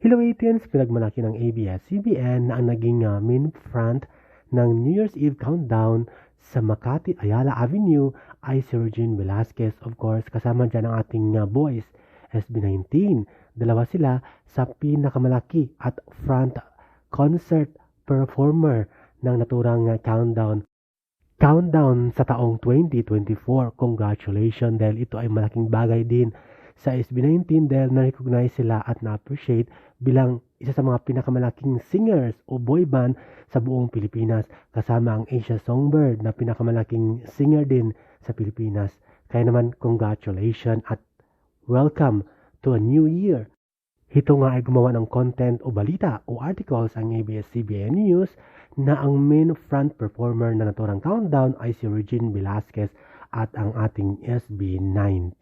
Hello ATNs, pinagmalaki ng ABS-CBN na ang naging uh, main front ng New Year's Eve countdown sa Makati Ayala Avenue ay si Regine Velasquez. Of course, kasama dyan ang ating uh, boys, SB19. Dalawa sila sa pinakamalaki at front concert performer ng naturang uh, countdown. Countdown sa taong 2024. Congratulations dahil ito ay malaking bagay din sa SB19 dahil na-recognize sila at na-appreciate bilang isa sa mga pinakamalaking singers o boy band sa buong Pilipinas kasama ang Asia Songbird na pinakamalaking singer din sa Pilipinas. Kaya naman congratulations at welcome to a new year. Ito nga ay gumawa ng content o balita o articles ang ABS-CBN News na ang main front performer na naturang countdown ay si Regine Velasquez at ang ating SB19.